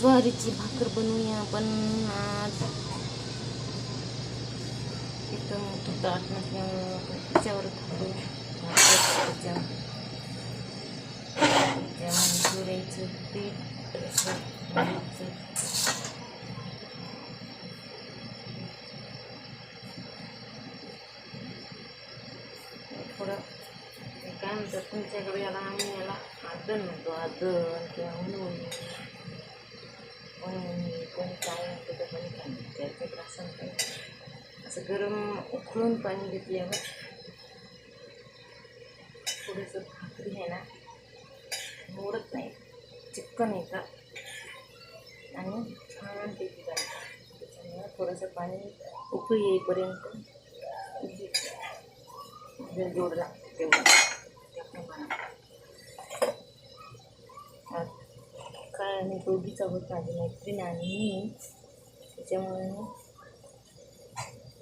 ज्वारीची भाकर बनवूया आपण आज एकदम मोठं ताट नसल्यामुळं आपण त्याच्यावर थांबू भाकर ज्वारीचं पीठ ज्वारीचं थोडं ते काय म्हणतात तुमच्याकडे याला आम्ही याला आदन म्हणतो आदन किंवा उन्हून उन्हून कोणी काय म्हणतो तर कोणी काय म्हणतो त्याचं असं काही असं गरम उकळून पाणी घेतल्यावर थोडंसं भाकरी आहे ना मोडत नाही चिकन येतात आणि छान पैकी बनतात त्याच्यामुळे थोडंसं पाणी उकळी येईपर्यंत घ्यायचं. जे लागतं तेवढं त्याप्रमाणे आज काय आणि दोघीचा होत माझी मैत्रीण आणि मी त्याच्यामुळे मी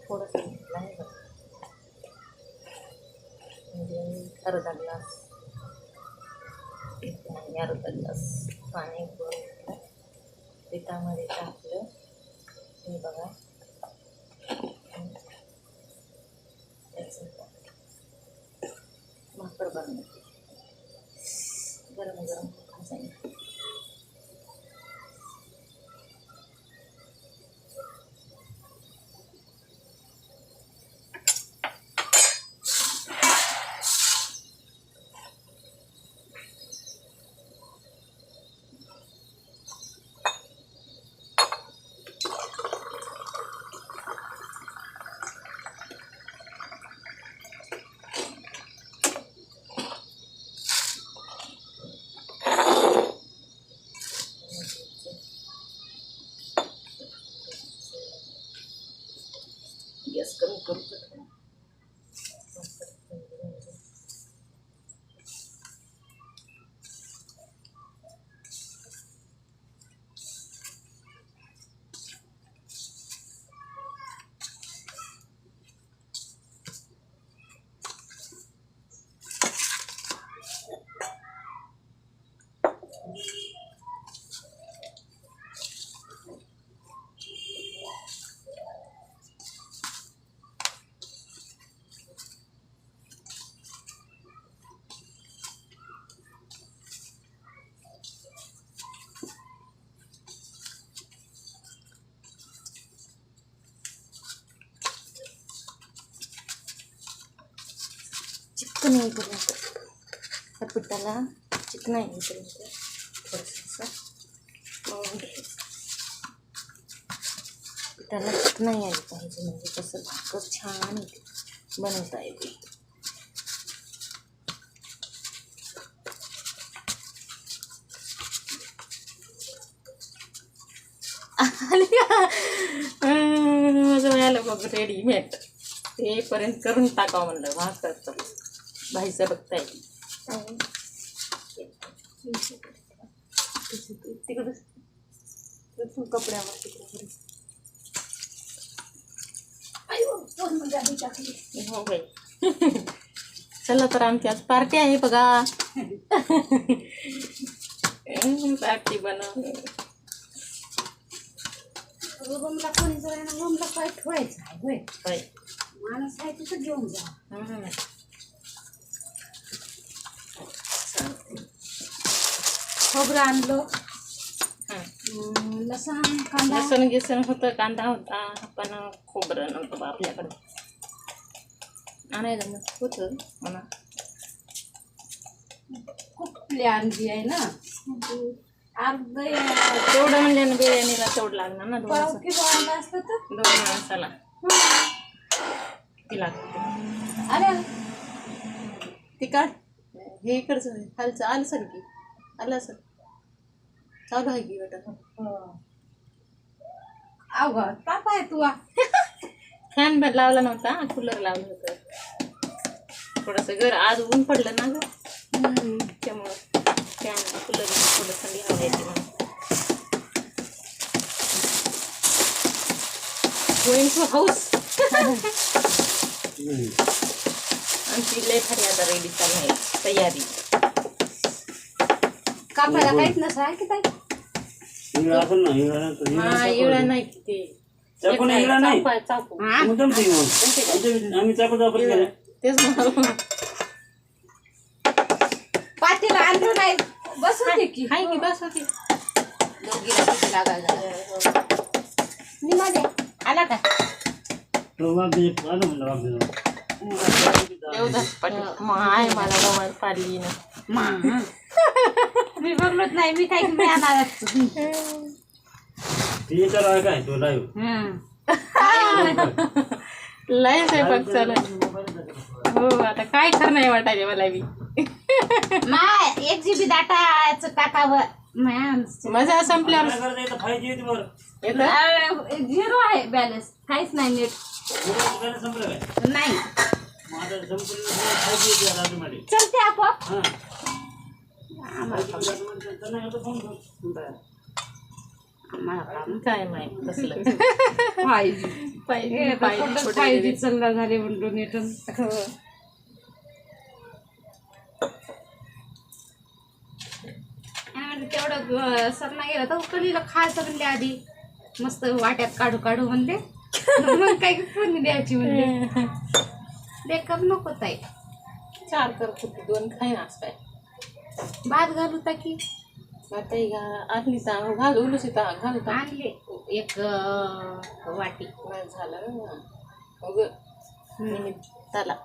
थोडंसं घेतलं आहे बघ म्हणजे अर्धा ग्लास आणि अर्धा ग्लास पाणी घेऊन पिठामध्ये टाकलं हे बघा त्याचं भाकर बनवते गरम गरम भाजायला Don't कमी करू त्या पिठाला चिकन करून थोडंसं. मळून घ्यायचं. पिठाला चिकन यायला पाहिजे म्हणजे कसं भाकर छान येते बनवता येते. माझं मिळालं बघ रेडीमेड तेपर्यंत करून टाकावं म्हणलं भाकर तर भाईचं बघता येईल तिकडं. कपड्यावर तिकडे हो बाई चला तर आमची आज पार्टी आहे बघा. पार्टी बनव. रूमला कोणी जर रूमला काय ठेवायचं आहे होय. माणूस आहे तिथं घेऊन जा. खोबरं आणलं. हं. लसण कांदा. लसण गिसण होतं कांदा होता पण खोबरं नव्हतं बा आपल्याकडे. आणायला मग होतं म्हणा. कुठली आणली आहे ना? अर्ध तेवढं म्हणजे ना बिर्याणीला तेवढं लागणार ना दोन तर? दोन माणसाला. किती लागते. अरे. ती काढ. हे इकडचं. खालचं आलं सर की आलं सर चालू आहे की बेटा अवघड ताप आहे तू आ. फॅन लावला नव्हता कूलर लावलं होतं थोडंसं घर आज ऊन पडलं ना ग हम्म. त्यामुळं फॅन कूलर थोडं थंडी हवा येते म्हणून गोईंग टू हाऊस आमची लय भारी आता रेडी चालू आहे तयारी कापायला काहीच नसं आहे की ताई? इळा असेल ना इळा नाही हा इळा ते. चाकू नाही चाकू आहे, हा? आमच्या- आम्ही चाकू वापर केला तेच म्हणालो पातेलं आणलं नाही. बसू दे की. हाय की बस होती दोघीला किती लागायला. निमा दे आला का? तो वाघ आलं म्हणलं मग आहे मला गवळ पाडली ना. मा मी बघलोच नाही मी काही मिळणार ते आहे काय? तो लाईव्ह लय स्वयंपाक चालू आहे. हो आता काय खरं नाही वाटायले मला बी? माय एक जीबी डाटाचं टाकावं. मॅम मजा संपल्यावर काय करायचं फाय जी येते बरं. येतं? झिरो आहे बॅलन्स काहीच नाही नेट मोबाईल गाणं संपलं काय? नाही. संपूर्ण येते आता चलते आपोआप. हां. चालतं नाही काय तसलं. पाहिजे. पाहिजे चालला झाले म्हणून नेट हो. तेवढं अं, सर नाही गेलं तर उकलीला खायचं म्हणले आधी. मस्त वाट्यात काढू काढू म्हणले. मग काही फोन द्यायची म्हणले. बेकार नको ताई. चार कर कुठे दोन खाईन आज काय. भात घालू ता की? आता ही घा आतली सांग घाल उलसी ता. घालू ता. आणले. एक अं, वाटी. झालं उग निमित्ताला